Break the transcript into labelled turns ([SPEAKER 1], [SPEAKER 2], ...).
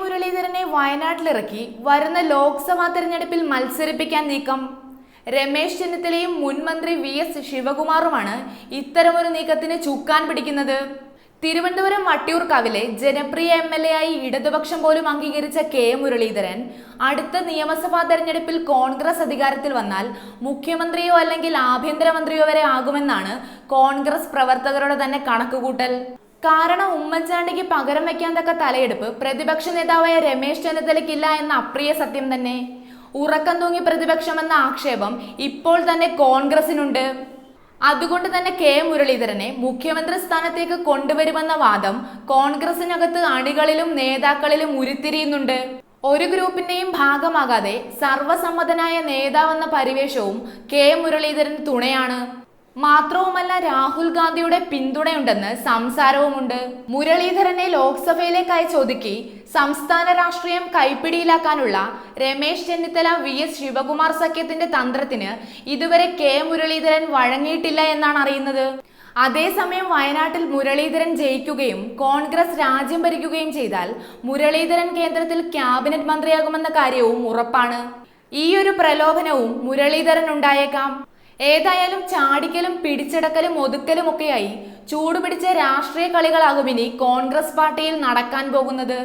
[SPEAKER 1] മുരളീധരനെ വയനാട്ടിലിറക്കി വരുന്ന ലോക്സഭാ തെരഞ്ഞെടുപ്പിൽ മത്സരിപ്പിക്കാൻ നീക്കം. രമേശ് ചെന്നിത്തലയും മുൻമന്ത്രി വി എസ് ശിവകുമാറുമാണ് ഇത്തരമൊരു നീക്കത്തിന് ചുക്കാൻ പിടിക്കുന്നത്. തിരുവനന്തപുരം വട്ടിയൂർക്കാവിലെ ജനപ്രിയ എം എൽ എ ആയി ഇടതുപക്ഷം പോലും അംഗീകരിച്ച കെ മുരളീധരൻ അടുത്ത നിയമസഭാ തെരഞ്ഞെടുപ്പിൽ കോൺഗ്രസ് അധികാരത്തിൽ വന്നാൽ മുഖ്യമന്ത്രിയോ അല്ലെങ്കിൽ ആഭ്യന്തരമന്ത്രിയോ വരെ ആകുമെന്നാണ് കോൺഗ്രസ് പ്രവർത്തകരുടെ തന്നെ കണക്കുകൂട്ടൽ. കാരണം ഉമ്മൻചാണ്ടിക്ക് പകരം വെക്കാൻ തക്ക തലയെടുപ്പ്. പ്രതിപക്ഷ നേതാവായ രമേശ് ചെന്നിത്തലയ്ക്കില്ല എന്ന അപ്രിയ സത്യം തന്നെ. ഉറക്കം തൂങ്ങി പ്രതിപക്ഷം എന്ന ആക്ഷേപം ഇപ്പോൾ തന്നെ കോൺഗ്രസിനുണ്ട്. അതുകൊണ്ട് തന്നെ കെ. മുരളീധരനെ മുഖ്യമന്ത്രി സ്ഥാനത്തേക്ക് കൊണ്ടുവരുമെന്ന വാദം കോൺഗ്രസിനകത്ത് അണികളിലും നേതാക്കളിലും ഉരുത്തിരിയുന്നുണ്ട്. ഒരു ഗ്രൂപ്പിന്റെയും ഭാഗമാകാതെ സർവസമ്മതനായ നേതാവെന്ന പരിവേഷവും കെ. മുരളീധരൻ തുണയാണ്. മാത്രവുമല്ല രാഹുൽ ഗാന്ധിയുടെ പിന്തുണയുണ്ടെന്ന് സംസാരവുമുണ്ട്. മുരളീധരനെ ലോക്സഭയിലേക്കായി ചോദിക്കി സംസ്ഥാന രാഷ്ട്രീയം കൈപ്പിടിയിലാക്കാനുള്ള രമേശ് ചെന്നിത്തല വി എസ് ശിവകുമാർ സഖ്യത്തിന്റെ തന്ത്രത്തിന് ഇതുവരെ കെ മുരളീധരൻ വഴങ്ങിയിട്ടില്ല എന്നാണ് അറിയുന്നത്. അതേസമയം വയനാട്ടിൽ മുരളീധരൻ ജയിക്കുകയും കോൺഗ്രസ് രാജ്യം ഭരിക്കുകയും ചെയ്താൽ മുരളീധരൻ കേന്ദ്രത്തിൽ ക്യാബിനറ്റ് മന്ത്രിയാകുമെന്ന കാര്യവും ഉറപ്പാണ്. ഈയൊരു പ്രലോഭനവും മുരളീധരൻ ഉണ്ടായേക്കാം ഏതായാലും ചാടിക്കലും പിടിച്ചടക്കലും ഒതുക്കലും ഒക്കെയായി. ചൂടുപിടിച്ച രാഷ്ട്രീയ കളികളാകും ഇനി കോൺഗ്രസ് പാർട്ടിയിൽ നടക്കാൻ പോകുന്നത്.